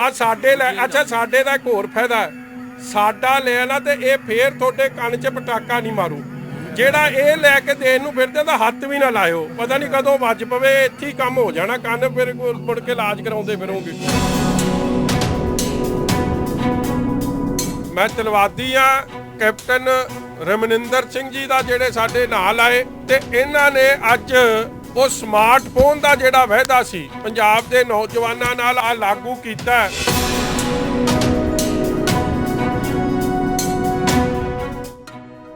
ਆ ਸਾਡੇ ਲੈ, ਅੱਛਾ, ਸਾਡੇ ਦਾ ਇੱਕ ਹੋਰ ਫਾਇਦਾ ਹੈ। ਸਾਡਾ ਲੈ ਨਾ ਤੇ ਇਹ ਫੇਰ ਤੁਹਾਡੇ ਕੰਨ 'ਚ ਪਟਾਕਾ ਨਹੀਂ ਮਾਰੂ। ਜਿਹੜਾ ਇਹ ਲੈ ਕੇ ਦੇਣ ਨੂੰ ਫਿਰਦੇ ਤਾਂ ਹੱਥ ਵੀ ਨਾ ਲਾਇਓ। ਪਤਾ ਨਹੀਂ ਕਦੋਂ ਵੱਜ ਪਵੇ, ਇੱਥੇ ਹੀ ਕੰਮ ਹੋ ਜਾਣਾ, ਕੰਨ ਫਿਰ ਕੋਲ ਮੁੜ ਕੇ ਇਲਾਜ ਕਰਾਉਂਦੇ ਫਿਰੋਗੇ। ਮੈਂ ਤਲਵਾਦੀ ਆ, ਕੈਪਟਨ ਰਮਨਿੰਦਰ ਸਿੰਘ ਜੀ ਦਾ, ਜਿਹੜੇ ਸਾਡੇ ਨਾਲ ਆਏ, ਤੇ ਇਹਨਾਂ ਨੇ ਅੱਜ ਉਹ ਸਮਾਰਟਫੋਨ ਦਾ ਜਿਹੜਾ ਵਾਅਦਾ ਸੀ, ਪੰਜਾਬ ਦੇ ਨੌਜਵਾਨਾਂ ਨਾਲ ਆ ਲਾਗੂ ਕੀਤਾ। ਹੈ।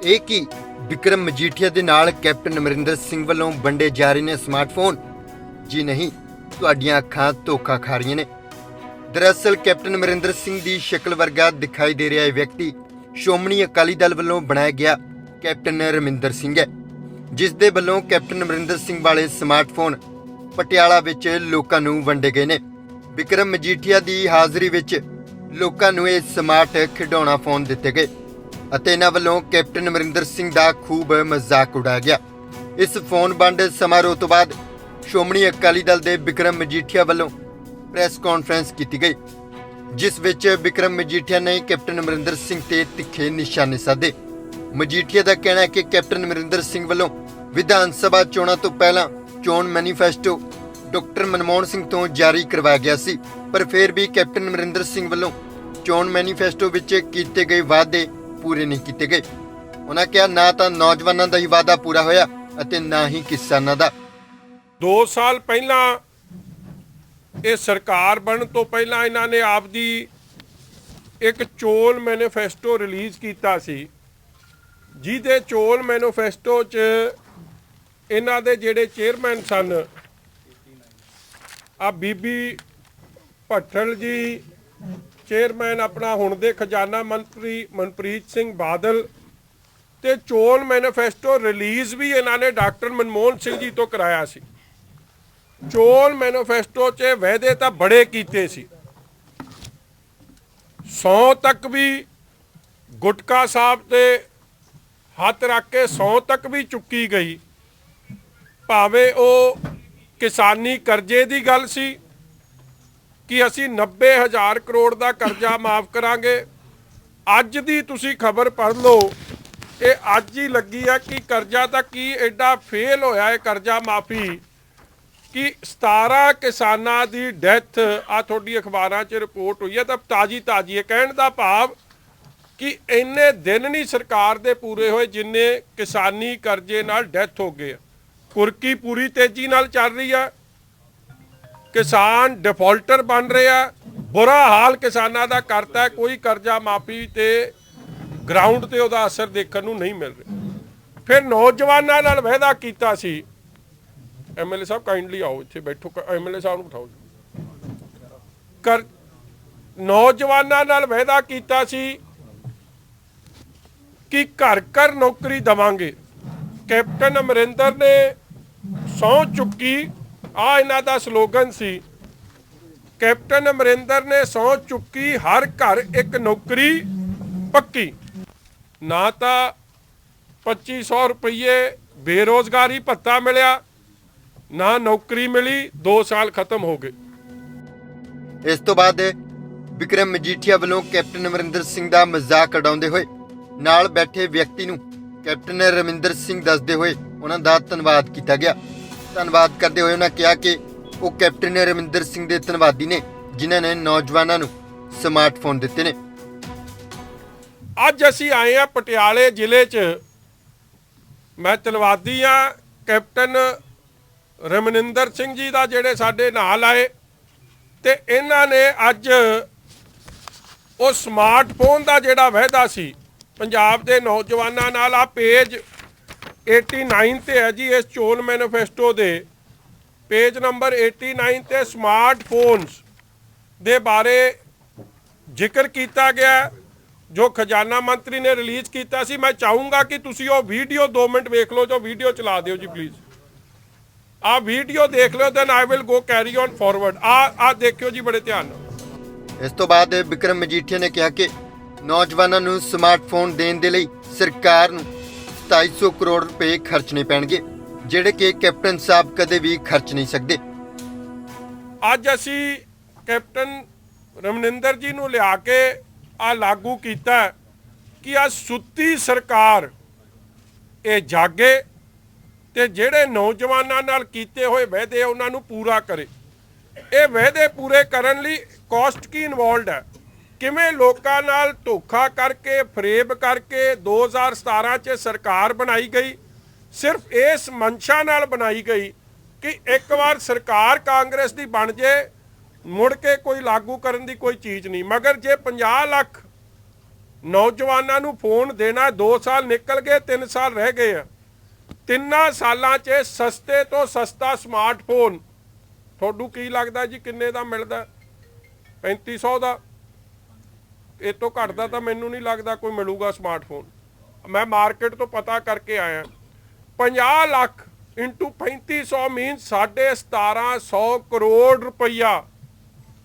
ਇਹ ਕੀ? ਵਿਕਰਮ ਮਜੀਠੀਆ ਦੇ ਨਾਲ ਕੈਪਟਨ ਅਮਰਿੰਦਰ ਸਿੰਘ ਵੱਲੋਂ ਵੰਡੇ ਜਾ ਰਹੇ ਨੇ ਸਮਾਰਟਫੋਨ ਜੀ ਨਹੀਂ, ਤੁਹਾਡੀਆਂ ਅੱਖਾਂ ਧੋਖਾ ਖਾ ਰਹੀਆਂ ਨੇ। ਦਰਅਸਲ ਕੈਪਟਨ ਅਮਰਿੰਦਰ ਸਿੰਘ ਦੀ ਸ਼ਕਲ ਵਰਗਾ ਦਿਖਾਈ ਦੇ ਰਿਹਾ ਇਹ ਵਿਅਕਤੀ ਸ਼੍ਰੋਮਣੀ ਅਕਾਲੀ ਦਲ ਵੱਲੋਂ ਬਣਾਇਆ ਗਿਆ ਕੈਪਟਨ ਰਮਿੰਦਰ ਸਿੰਘ ਹੈ। ਜਿਸ ਦੇ ਵੱਲੋਂ ਕੈਪਟਨ ਅਮਰਿੰਦਰ ਸਿੰਘ ਵਾਲੇ ਸਮਾਰਟਫੋਨ ਪਟਿਆਲਾ ਵਿੱਚ ਲੋਕਾਂ ਨੂੰ ਵੰਡੇ ਗਏ ਨੇ। ਵਿਕਰਮ ਮਜੀਠੀਆ ਦੀ ਹਾਜ਼ਰੀ ਵਿੱਚ ਲੋਕਾਂ ਨੂੰ ਇਹ ਸਮਾਰਟ ਖਿਡੌਣਾ ਫੋਨ ਦਿੱਤੇ ਗਏ ਅਤੇ ਇਹਨਾਂ ਵੱਲੋਂ ਕੈਪਟਨ ਅਮਰਿੰਦਰ ਸਿੰਘ ਦਾ ਖੂਬ ਮਜ਼ਾਕ ਉਡਾਇਆ ਗਿਆ। ਇਸ ਫੋਨ ਵੰਡ ਸਮਾਰੋਹ ਤੋਂ ਬਾਅਦ ਸ਼੍ਰੋਮਣੀ ਅਕਾਲੀ ਦਲ ਦੇ ਵਿਕਰਮ ਮਜੀਠੀਆ ਵੱਲੋਂ ਪ੍ਰੈਸ ਕਾਨਫਰੰਸ ਕੀਤੀ ਗਈ, ਜਿਸ ਵਿੱਚ ਵਿਕਰਮ ਮਜੀਠੀਆ ਨੇ ਕੈਪਟਨ ਅਮਰਿੰਦਰ ਸਿੰਘ ਤੇ ਤਿੱਖੇ ਨਿਸ਼ਾਨੇ ਸਾਧੇ। ਮਜੀਠੀਆ ਦਾ ਕਹਿਣਾ ਹੈ ਕਿ ਕੈਪਟਨ ਅਮਰਿੰਦਰ ਸਿੰਘ ਵੱਲੋਂ ਵਿਧਾਨ ਸਭਾ ਚੋਣਾਂ ਤੋਂ ਪਹਿਲਾਂ ਚੋਣ ਮੈਨੀਫੈਸਟੋ ਡਾਕਟਰ ਮਨਮੋਹਨ ਸਿੰਘ ਤੋਂ ਜਾਰੀ ਕਰਵਾਇਆ ਗਿਆ ਸੀ, ਪਰ ਫਿਰ ਵੀ ਕੈਪਟਨ ਅਮਰਿੰਦਰ ਸਿੰਘ ਵੱਲੋਂ ਚੋਣ ਮੈਨੀਫੈਸਟੋ ਵਿੱਚ ਕੀਤੇ ਗਏ ਵਾਅਦੇ ਪੂਰੇ ਨਹੀਂ ਕੀਤੇ ਗਏ। ਉਹਨਾਂ ਕਿਹਾ, ਨਾ ਤਾਂ ਨੌਜਵਾਨਾਂ ਦਾ ਹੀ ਵਾਅਦਾ ਪੂਰਾ ਹੋਇਆ ਅਤੇ ਨਾ ਹੀ ਕਿਸਾਨਾਂ ਦਾ। 2 ਸਾਲ ਪਹਿਲਾਂ ਇਹ ਸਰਕਾਰ ਬਣਨ ਤੋਂ ਪਹਿਲਾਂ ਇਹਨਾਂ ਨੇ ਆਪਦੀ ਇੱਕ ਚੋਣ ਮੈਨੀਫੈਸਟੋ ਰਿਲੀਜ਼ ਕੀਤਾ ਸੀ। ਜਿਹਦੇ ਚੋਣ ਮੈਨੀਫੈਸਟੋ 'ਚ ਇਹਨਾਂ ਦੇ ਜਿਹੜੇ ਚੇਅਰਮੈਨ ਸਨ ਆ ਬੀਬੀ ਭੱਠਲ ਜੀ, ਚੇਅਰਮੈਨ ਆਪਣਾ ਹੁਣ ਦੇ ਖਜ਼ਾਨਾ ਮੰਤਰੀ ਮਨਪ੍ਰੀਤ ਸਿੰਘ ਬਾਦਲ ਤੇ ਚੋਣ ਮੈਨੀਫੈਸਟੋ ਰਿਲੀਜ਼ ਵੀ ਇਹਨਾਂ ਨੇ ਡਾਕਟਰ ਮਨਮੋਹਨ ਸਿੰਘ ਜੀ ਤੋਂ ਕਰਾਇਆ ਸੀ। ਚੋਣ ਮੈਨੀਫੈਸਟੋ 'ਚ ਵਾਅਦੇ ਤਾਂ ਬੜੇ ਕੀਤੇ ਸੀ। 100 ਤੱਕ ਵੀ ਗੁਟਕਾ ਸਾਹਿਬ ਤੇ ਹੱਥ ਰੱਖ ਕੇ 100 ਤੱਕ ਵੀ ਚੁੱਕੀ ਗਈ। ਭਾਵੇਂ ਉਹ ਕਿਸਾਨੀ ਕਰਜ਼ੇ ਦੀ ਗੱਲ ਸੀ ਕਿ ਅਸੀਂ 90000 ਕਰੋੜ ਦਾ ਕਰਜ਼ਾ ਮਾਫ ਕਰਾਂਗੇ, ਅੱਜ ਦੀ ਤੁਸੀਂ ਖਬਰ ਪੜ੍ਹ ਲਓ, ਇਹ ਅੱਜ ਹੀ ਲੱਗੀ ਆ ਕਿ ਕਰਜ਼ਾ ਤਾਂ ਕੀ ਐਡਾ ਫੇਲ ਹੋਇਆ ਹੈ ਕਰਜ਼ਾ ਮਾਫੀ, ਕਿ 17 ਕਿਸਾਨਾਂ ਦੀ ਡੈਥ ਆ ਤੁਹਾਡੀ ਅਖਬਾਰਾਂ 'ਚ ਰਿਪੋਰਟ ਹੋਈ ਹੈ ਤਾਂ ਤਾਜੀ ਤਾਜੀ ਹੈ ਕਹਿਣ ਦਾ ਭਾਵ ਕਿ ਇੰਨੇ ਦਿਨ ਨਹੀਂ ਸਰਕਾਰ ਦੇ ਪੂਰੇ ਹੋਏ ਜਿੰਨੇ ਕਿਸਾਨੀ ਕਰਜ਼ੇ ਨਾਲ ਡੈਥ ਹੋ ਗਏ ਆ। ਕੁਰਕੀ ਪੂਰੀ ਤੇਜ਼ੀ ਨਾਲ ਚੱਲ ਰਹੀ ਆ। ਕਿਸਾਨ ਡਿਫਾਲਟਰ ਬਣ ਰਿਹਾ ਬੁਰਾ ਹਾਲ ਕਿਸਾਨਾਂ ਦਾ ਕਰਤਾ ਕੋਈ ਕਰਜ਼ਾ ਮਾਫੀ ਤੇ ਗਰਾਊਂਡ ਤੇ ਉਹਦਾ ਅਸਰ ਦੇਖਣ ਨੂੰ ਨਹੀਂ ਮਿਲ ਰਿਹਾ। ਫਿਰ ਨੌਜਵਾਨਾਂ ਨਾਲ ਵਾਅਦਾ ਕੀਤਾ ਸੀ। ਐਮਐਲਏ ਸਾਹਿਬ ਕਾਈਂਡਲੀ ਆਓ ਇੱਥੇ ਬੈਠੋ। ਐਮਐਲਏ ਸਾਹਿਬ ਨੂੰ ਬਿਠਾਓ ਜੀ। ਕਰ, ਨੌਜਵਾਨਾਂ ਨਾਲ ਵਾਅਦਾ ਕੀਤਾ ਸੀ ਕਿ ਘਰ ਘਰ ਨੌਕਰੀ ਦਵਾਂਗੇ। ਕੈਪਟਨ ਅਮਰਿੰਦਰ ਨੇ ਸਹੁੰ ਚੁੱਕੀ। ਆ ਇਹਨਾਂ ਦਾ ਸਲੋਗਨ ਸੀ, ਕੈਪਟਨ ਅਮਰਿੰਦਰ ਨੇ ਸਹੁੰ ਚੁੱਕੀ, ਹਰ ਘਰ ਇੱਕ ਨੌਕਰੀ ਪੱਕੀ। ਨਾ ਤਾਂ 2500 ਰੁਪਏ ਬੇਰੋਜ਼ਗਾਰੀ ਭੱਤਾ ਮਿਲਿਆ, ਨਾ ਨੌਕਰੀ ਮਿਲੀ 2 ਸਾਲ ਖਤਮ ਹੋ ਗਏ। ਇਸ ਤੋਂ ਬਾਅਦ ਵਿਕਰਮ ਮਜੀਠੀਆ ਵੱਲੋਂ ਕੈਪਟਨ ਅਮਰਿੰਦਰ ਸਿੰਘ ਦਾ ਮਜ਼ਾਕ ਉਡਾਉਂਦੇ ਹੋਏ ਨਾਲ ਬੈਠੇ ਵਿਅਕਤੀ ਨੂੰ ਕੈਪਟਨ ਰਮਿੰਦਰ ਸਿੰਘ ਦੱਸਦੇ ਹੋਏ ਉਹਨਾਂ ਦਾ ਧੰਨਵਾਦ ਕੀਤਾ ਗਿਆ। ਧੰਨਵਾਦ ਕਰਦੇ ਹੋਏ ਉਹਨਾਂ ਕਿਹਾ ਕਿ ਉਹ ਕੈਪਟਨ ਰਮਿੰਦਰ ਸਿੰਘ ਦੇ ਧੰਨਵਾਦੀ ਨੇ, ਜਿਨ੍ਹਾਂ ਨੇ ਨੌਜਵਾਨਾਂ ਨੂੰ ਸਮਾਰਟਫੋਨ ਦਿੱਤੇ ਨੇ। ਅੱਜ ਅਸੀਂ ਆਏ ਆ ਪਟਿਆਲੇ ਜ਼ਿਲ੍ਹੇ 'ਚ। ਮੈਂ ਧੰਨਵਾਦੀ ਆ ਕੈਪਟਨ ਰਮਨਿੰਦਰ ਸਿੰਘ ਜੀ ਦਾ, ਜਿਹੜੇ ਸਾਡੇ ਨਾਲ ਆਏ। ਤੇ ਇਹਨਾਂ ਨੇ ਅੱਜ ਉਹ ਸਮਾਰਟਫੋਨ ਦਾ ਜਿਹੜਾ ਵਾਅਦਾ ਸੀ ਪੰਜਾਬ ਦੇ ਨੌਜਵਾਨਾਂ ਨਾਲ ਆ ਪੇਜ 89 ਤੇ ਹੈ ਜੀ, ਇਸ ਚੋਣ ਮੈਨੀਫੈਸਟੋ ਦੇ। ਪੇਜ ਨੰਬਰ 89 ਤੇ ਸਮਾਰਟਫੋਨਸ ਦੇ ਬਾਰੇ ਜ਼ਿਕਰ ਕੀਤਾ ਗਿਆ, ਜੋ ਖਜ਼ਾਨਾ ਮੰਤਰੀ ਨੇ ਰਿਲੀਜ਼ ਕੀਤਾ ਸੀ। ਮੈਂ ਚਾਹੂੰਗਾ ਕਿ ਤੁਸੀਂ ਉਹ ਵੀਡੀਓ 2 ਮਿੰਟ ਵੇਖ ਲਓ, ਜੋ ਵੀਡੀਓ ਚਲਾ ਦਿਓ ਜੀ ਪਲੀਜ਼ ਆ ਵੀਡੀਓ ਦੇਖ ਲਿਓ then I will go carry on forward ਆ ਆ ਦੇਖਿਓ ਜੀ, ਬੜੇ ਧਿਆਨ ਨਾਲ। ਇਸ ਤੋਂ ਬਾਅਦ ਵਿਕਰਮ ਮਜੀਠੀਆ ਨੇ ਕਿਹਾ ਕਿ ਨੌਜਵਾਨਾਂ ਨੂੰ ਸਮਾਰਟਫੋਨ ਦੇਣ ਦੇ ਲਈ ਸਰਕਾਰ ਨੂੰ 2700 ਕਰੋੜ ਰੁਪਏ ਖਰਚਣੇ ਪੈਣਗੇ, ਜਿਹੜੇ ਕਿ ਕੈਪਟਨ ਸਾਹਿਬ ਕਦੇ ਵੀ ਖਰਚ ਨਹੀਂ ਸਕਦੇ। ਅੱਜ ਅਸੀਂ ਕੈਪਟਨ ਰਮਨਿੰਦਰ ਜੀ ਨੂੰ ਲਿਆ ਕੇ ਆ ਲਾਗੂ ਕੀਤਾ ਕਿ ਆ ਸੁੱਤੀ ਸਰਕਾਰ ਇਹ ਜਾਗੇ ਤੇ ਜਿਹੜੇ ਨੌਜਵਾਨਾਂ ਨਾਲ ਕੀਤੇ ਹੋਏ ਵਾਅਦੇ ਉਹਨਾਂ ਨੂੰ ਪੂਰਾ ਕਰੇ। ਇਹ ਵਾਅਦੇ ਪੂਰੇ ਕਰਨ ਲਈ ਕਾਸਟ ਕੀ ਇਨਵੋਲਡ ਹੈ? ਕਿਵੇਂ ਲੋਕਾਂ ਨਾਲ ਧੋਖਾ ਕਰਕੇ, ਫਰੇਬ ਕਰਕੇ 2017 ਚ ਸਰਕਾਰ ਬਣਾਈ ਗਈ? ਸਿਰਫ ਇਸ ਮਨਸ਼ਾ ਨਾਲ ਬਣਾਈ ਗਈ ਕਿ ਇੱਕ ਵਾਰ ਸਰਕਾਰ ਕਾਂਗਰਸ ਦੀ ਬਣ ਜੇ, ਮੁੜ ਕੇ ਕੋਈ ਲਾਗੂ ਕਰਨ ਦੀ ਕੋਈ ਚੀਜ਼ ਨਹੀਂ। ਮਗਰ ਜੇ 50 ਲੱਖ ਨੌਜਵਾਨਾਂ ਨੂੰ ਫੋਨ ਦੇਣਾ 2 ਸਾਲ ਨਿਕਲ ਗਏ 3 ਸਾਲ ਰਹਿ ਗਏ ਆ, ਤਿੰਨਾਂ ਸਾਲਾਂ 'ਚ ਸਸਤੇ ਤੋਂ ਸਸਤਾ ਸਮਾਰਟਫੋਨ ਤੁਹਾਨੂੰ ਕੀ ਲੱਗਦਾ ਜੀ, ਕਿੰਨੇ ਦਾ ਮਿਲਦਾ? 3500 ਦਾ। ਇਹ ਤੋਂ ਘੱਟ ਦਾ ਤਾਂ ਮੈਨੂੰ ਨਹੀਂ ਲੱਗਦਾ ਕੋਈ ਮਿਲੂਗਾ ਸਮਾਰਟਫੋਨ ਮੈਂ ਮਾਰਕੀਟ ਤੋਂ ਪਤਾ ਕਰਕੇ ਆਇਆ। 50 ਲੱਖ ਇਨਟੂ 3500 ਮੀਨ 1750 ਕਰੋੜ ਰੁਪਈਆ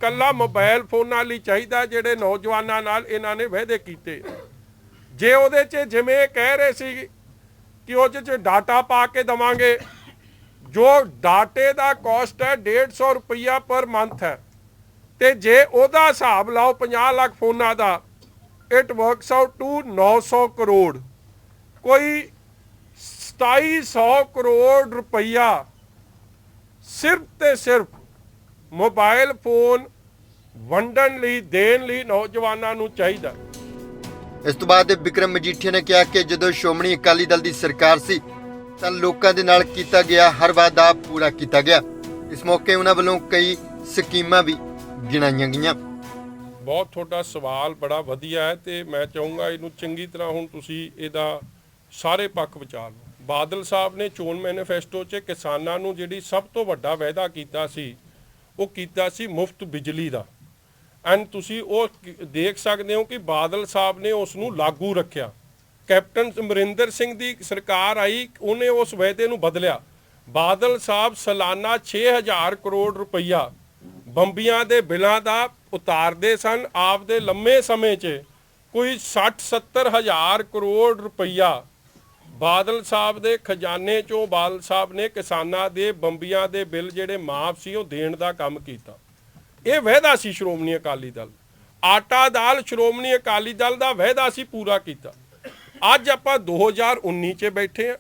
ਕੱਲਾ ਮੋਬਾਈਲ ਫੋਨਾਂ ਲਈ ਚਾਹੀਦਾ ਜਿਹੜੇ ਨੌਜਵਾਨਾਂ ਨਾਲ ਇਹਨਾਂ ਨੇ ਵਾਅਦੇ ਕੀਤੇ। ਜੇ ਉਹਦੇ 'ਚ ਜਿਵੇਂ ਇਹ ਕਹਿ ਰਹੇ ਸੀ ਕਿ ਉਹਦੇ 'ਚ ਡਾਟਾ ਪਾ ਕੇ ਦਵਾਂਗੇ, ਜੋ ਡਾਟੇ ਦਾ ਕਾਸਟ ਹੈ 150 ਰੁਪਈਆ ਪਰ ਮੰਥ ਹੈ। ਤੇ ਜੇ ਉਹਦਾ ਹਿਸਾਬ ਲਾਓ 50 ਲੱਖ ਫੋਨਾਂ ਦਾ it works out to 900 crore. ਕੋਈ 2700 ਕਰੋੜ ਰੁਪਈਆ ਸਿਰਫ ਤੇ ਸਿਰਫ ਮੋਬਾਈਲ ਫੋਨ ਵੰਡਣ ਲਈ, ਦੇਣ ਲਈ ਨੌਜਵਾਨਾਂ ਨੂੰ ਚਾਹੀਦਾ। ਇਸ ਤੋਂ ਬਾਅਦ ਵਿਕਰਮ ਮਜੀਠੀਆ ਨੇ ਕਿਹਾ ਕਿ ਜਦੋਂ ਸ਼੍ਰੋਮਣੀ ਅਕਾਲੀ ਦਲ ਦੀ ਸਰਕਾਰ ਸੀ, ਤਾਂ ਲੋਕਾਂ ਦੇ ਨਾਲ ਕੀਤਾ ਗਿਆ, ਹਰ ਵਾਅਦਾ ਪੂਰਾ ਕੀਤਾ ਗਿਆ। ਇਸ ਮੌਕੇ ਉਹਨਾਂ ਵੱਲੋਂ ਕਈ ਸਕੀਮਾਂ ਵੀ ਗਿਣਾਈਆਂ ਗਈਆਂ। ਬਹੁਤ ਤੁਹਾਡਾ ਸਵਾਲ ਬੜਾ ਵਧੀਆ ਹੈ ਤੇ ਮੈਂ ਚਾਹੂੰਗਾ ਇਹਨੂੰ ਚੰਗੀ ਤਰ੍ਹਾਂ ਹੁਣ ਤੁਸੀਂ ਇਹਦਾ ਸਾਰੇ ਪੱਖ ਵਿਚਾਰ ਲਓ। ਬਾਦਲ ਸਾਹਿਬ ਨੇ ਚੋਣ ਮੈਨੀਫੈਸਟੋ 'ਚ ਕਿਸਾਨਾਂ ਨੂੰ ਜਿਹੜੀ ਸਭ ਤੋਂ ਵੱਡਾ ਵਾਅਦਾ ਕੀਤਾ ਸੀ, ਉਹ ਕੀਤਾ ਸੀ ਮੁਫਤ ਬਿਜਲੀ ਦਾ। ਐਂਡ ਤੁਸੀਂ ਉਹ ਦੇਖ ਸਕਦੇ ਹੋ ਕਿ ਬਾਦਲ ਸਾਹਿਬ ਨੇ ਉਸ ਨੂੰ ਲਾਗੂ ਰੱਖਿਆ। ਕੈਪਟਨ ਅਮਰਿੰਦਰ ਸਿੰਘ ਦੀ ਸਰਕਾਰ ਆਈ, ਉਹਨੇ ਉਸ ਵਾਅਦੇ ਨੂੰ ਬਦਲਿਆ। ਬਾਦਲ ਸਾਹਿਬ ਸਾਲਾਨਾ 6000 ਕਰੋੜ ਰੁਪਈਆ ਬੰਬੀਆਂ ਦੇ ਬਿੱਲਾਂ ਦਾ ਉਤਾਰਦੇ ਸਨ। ਆਪਦੇ ਲੰਮੇ ਸਮੇਂ 'ਚ ਕੋਈ 60 70 ਹਜ਼ਾਰ ਕਰੋੜ ਰੁਪਈਆ ਬਾਦਲ ਸਾਹਿਬ ਦੇ ਖਜ਼ਾਨੇ 'ਚੋਂ ਬਾਦਲ ਸਾਹਿਬ ਨੇ ਕਿਸਾਨਾਂ ਦੇ ਬੰਬੀਆਂ ਦੇ ਬਿੱਲ ਜਿਹੜੇ ਮਾਫ ਸੀ, ਉਹ ਦੇਣ ਦਾ ਕੰਮ ਕੀਤਾ। ਇਹ ਵਾਅਦਾ ਸੀ ਸ਼੍ਰੋਮਣੀ ਅਕਾਲੀ ਦਲ। ਆਟਾ ਦਾਲ ਸ਼੍ਰੋਮਣੀ ਅਕਾਲੀ ਦਲ ਦਾ ਵਾਅਦਾ ਸੀ ਪੂਰਾ ਕੀਤਾ। ਅੱਜ ਆਪਾਂ 2019 'ਚ ਬੈਠੇ ਆ।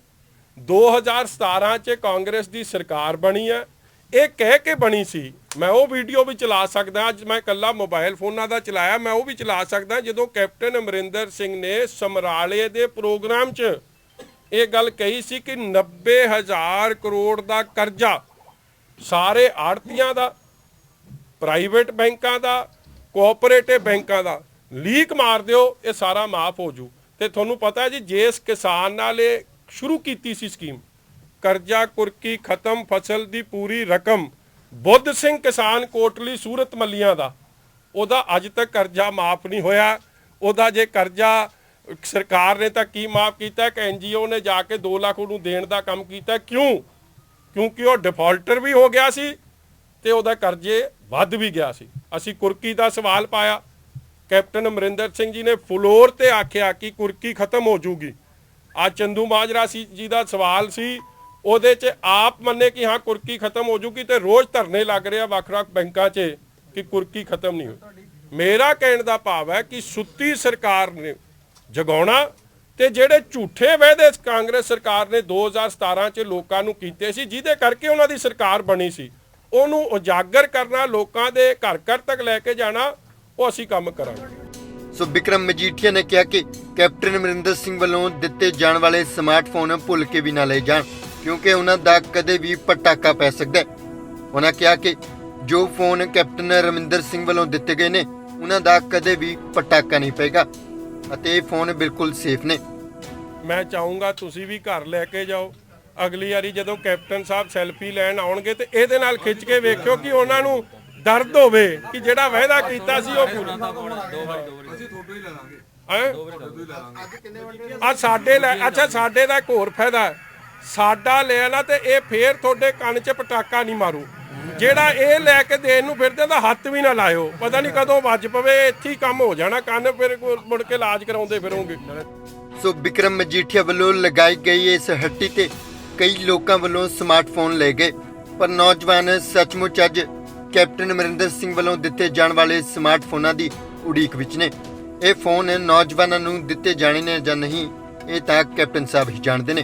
2017 'ਚ ਕਾਂਗਰਸ ਦੀ ਸਰਕਾਰ ਬਣੀ ਹੈ। ਇਹ ਕਹਿ ਕੇ ਬਣੀ ਸੀ, ਮੈਂ ਉਹ ਵੀਡੀਓ ਵੀ ਚਲਾ ਸਕਦਾ, ਅੱਜ ਮੈਂ ਕੱਲਾ ਮੋਬਾਈਲ ਫੋਨਾਂ ਦਾ ਚਲਾਇਆ, ਮੈਂ ਉਹ ਵੀ ਚਲਾ ਸਕਦਾ ਜਦੋਂ ਕੈਪਟਨ ਅਮਰਿੰਦਰ ਸਿੰਘ ਨੇ ਸਮਰਾਲੇ ਦੇ ਪ੍ਰੋਗਰਾਮ 'ਚ ਇਹ ਗੱਲ ਕਹੀ ਸੀ ਕਿ 90000 ਕਰੋੜ ਦਾ ਕਰਜ਼ਾ ਸਾਰੇ ਆੜਤੀਆਂ ਦਾ ਪ੍ਰਾਈਵੇਟ ਬੈਂਕਾਂ ਦਾ ਕੋਆਪਰੇਟਿਵ ਬੈਂਕਾਂ ਦਾ, ਲੀਕ ਮਾਰ ਦਿਓ, ਇਹ ਸਾਰਾ ਮਾਫ ਹੋ ਜੂ। ਤੇ ਤੁਹਾਨੂੰ ਪਤਾ ਜੀ ਜਿਸ ਕਿਸਾਨ ਨਾਲ ਇਹ ਸ਼ੁਰੂ ਕੀਤੀ ਸੀ ਸਕੀਮ ਕਰਜ਼ਾ ਕੁਰਕੀ ਖਤਮ ਫਸਲ ਦੀ ਪੂਰੀ ਰਕਮ। ਬੁੱਧ ਸਿੰਘ ਕਿਸਾਨ ਕੋਟਲੀ ਸੂਰਤ ਮੱਲੀਆਂ ਦਾ। ਉਹਦਾ ਅੱਜ ਤੱਕ ਕਰਜ਼ਾ ਮਾਫ ਨਹੀਂ ਹੋਇਆ। ਉਹਦਾ ਜੇ ਕਰਜ਼ਾ ਸਰਕਾਰ ਨੇ ਤਾਂ ਕੀ ਮਾਫ ਕੀਤਾ? ਕਿ ਐਨਜੀਓ ਨੇ ਜਾ ਕੇ 2 ਲੱਖ ਉਹਨੂੰ ਦੇਣ ਦਾ ਕੰਮ ਕੀਤਾ। ਕਿਉਂ? ਕਿਉਂਕਿ ਉਹ ਡਿਫਾਲਟਰ ਵੀ ਹੋ ਗਿਆ ਸੀ ਤੇ ਉਹਦਾ ਕਰਜ਼ੇ ਵੱਧ ਵੀ ਗਿਆ ਸੀ। ਅਸੀਂ ਕੁਰਕੀ ਦਾ ਸਵਾਲ ਪਾਇਆ। ਕੈਪਟਨ ਅਮਰਿੰਦਰ ਸਿੰਘ ਜੀ ਨੇ ਫਲੋਰ ਤੇ ਆਖਿਆ ਕਿ ਕੁਰਕੀ ਖਤਮ ਹੋ ਜੂਗੀ। ਆ ਚੰਦੂ ਮਾਜਰਾ ਸੀ ਜੀ ਦਾ ਸਵਾਲ ਸੀ ਉਹਦੇ 'ਚ ਆਪ ਮੰਨੇ ਕਿ ਹਾਂ, ਕੁਰਕੀ ਖਤਮ ਹੋ ਜੂਗੀ ਤੇ ਰੋਜ਼ ਧਰਨੇ ਲੱਗ ਰਿਹਾ ਵੱਖ-ਵੱਖ ਬੈਂਕਾਂ 'ਚ ਕਿ ਕੁਰਕੀ ਖਤਮ ਨਹੀਂ ਹੋਈ। ਮੇਰਾ ਕਹਿਣ ਦਾ ਭਾਵ ਹੈ ਕਿ ਸੁੱਤੀ ਸਰਕਾਰ ਨੇ ਜਗਾਉਣਾ ਤੇ ਜਿਹੜੇ ਝੂਠੇ ਵਾਅਦੇ ਕਾਂਗਰਸ ਸਰਕਾਰ ਨੇ 2017 ਚ ਲੋਕਾਂ ਨੂੰ ਕੀਤੇ ਸੀ, ਜਿਹਦੇ ਕਰਕੇ ਉਹਨਾਂ ਦੀ ਸਰਕਾਰ ਬਣੀ ਸੀ, ਉਹਨੂੰ ਉਜਾਗਰ ਕਰਨਾ, ਲੋਕਾਂ ਦੇ ਘਰ ਘਰ ਤੱਕ ਲੈ ਕੇ ਜਾਣਾ, ਉਹ ਅਸੀਂ ਕੰਮ ਕਰਾਂਗੇ। ਸੋ ਵਿਕਰਮ ਮਜੀਠੀਆ ਨੇ ਕਿਹਾ ਕਿ ਕੈਪਟਨ ਅਮਰਿੰਦਰ ਸਿੰਘ ਵੱਲੋਂ ਦਿੱਤੇ ਜਾਣ ਵਾਲੇ ਸਮਾਰਟਫੋਨ ਭੁੱਲ ਕੇ ਵੀ ਨਾ ਲਏ ਜਾਣ। ਕਿਉਂਕਿ ਉਹਨਾਂ ਦਾ ਕਦੇ ਵੀ ਪਟਾਕਾ ਪੈ ਸਕਦਾ ਹੈ। ਉਹਨਾਂ ਕਿਹਾ ਕਿ ਜੋ ਫੋਨ ਕੈਪਟਨ ਰਮਿੰਦਰ ਸਿੰਘ ਵੱਲੋਂ ਦਿੱਤੇ ਗਏ ਨੇ ਉਹਨਾਂ ਦਾ ਕਦੇ ਵੀ ਪਟਾਕਾ ਨਹੀਂ ਪਏਗਾ ਅਤੇ ਇਹ ਫੋਨ ਬਿਲਕੁਲ ਸੇਫ ਨੇ। ਮੈਂ ਚਾਹੂੰਗਾ ਤੁਸੀਂ ਵੀ ਘਰ ਲੈ ਕੇ ਜਾਓ। ਅਗਲੀ ਵਾਰੀ ਜਦੋਂ ਕੈਪਟਨ ਸਾਹਿਬ ਸੈਲਫੀ ਲੈਣ ਆਉਣਗੇ ਤੇ ਇਹਦੇ ਨਾਲ ਖਿੱਚ ਕੇ ਵੇਖਿਓ ਕਿ ਉਹਨਾਂ ਨੂੰ ਦਰਦ ਹੋਵੇ ਕਿ ਜਿਹੜਾ ਵਾਅਦਾ ਕੀਤਾ ਸੀ ਉਹ ਪੂਰਾ। ਅਸੀਂ ਫੋਟੋ ਹੀ ਲੈ ਲਾਂਗੇ। ਹੈਂ? ਆ ਸਾਡੇ ਲੈ ਅੱਛਾ ਸਾਡੇ ਦਾ ਇੱਕ ਹੋਰ ਫਾਇਦਾ ਹੈ। ਸਾਡਾ ਲਿਆ ਨਾ ਤੇ ਇਹ ਫੇਰ ਤੁਹਾਡੇ ਕੰਨ 'ਚ ਪਟਾਕਾ ਨਹੀਂ ਮਾਰੂ। ਜਿਹੜਾ ਇਹ ਲੈ ਕੇ ਦੇਣ ਨੂੰ ਫਿਰਦੇ ਤਾਂ ਹੱਥ ਵੀ ਨਾ ਲਾਇਓ। ਪਤਾ ਨਹੀਂ ਕਦੋਂ ਵੱਜ ਪਵੇ, ਇੱਥੇ ਹੀ ਕੰਮ ਹੋ ਜਾਣਾ, ਕੰਨ ਫਿਰ ਮੁੜ ਕੇ ਇਲਾਜ ਕਰਾਉਂਦੇ ਫਿਰੋਗੇ। ਸੋ ਵਿਕਰਮ ਮਜੀਠੀਆ ਵੱਲੋਂ ਲਗਾਈ ਗਈ ਇਸ ਹੱਟੀ ਤੇ ਕਈ ਲੋਕਾਂ ਵੱਲੋਂ ਸਮਾਰਟਫੋਨ ਲਏ ਗਏ। ਪਰ ਨੌਜਵਾਨ ਸੱਚਮੁੱਚ ਅੱਜ ਕੈਪਟਨ ਅਮਰਿੰਦਰ ਸਿੰਘ ਵੱਲੋਂ ਦਿੱਤੇ ਜਾਣ ਵਾਲੇ ਸਮਾਰਟਫੋਨਾਂ ਦੀ ਉਡੀਕ ਵਿੱਚ ਨੇ। ਇਹ ਫੋਨ ਨੌਜਵਾਨਾਂ ਨੂੰ ਦਿੱਤੇ ਜਾਣੇ ਨੇ ਜਾਂ ਨਹੀਂ, ਇਹ ਤਾਂ ਕੈਪਟਨ ਸਾਹਿਬ ਹੀ ਜਾਣਦੇ ਨੇ।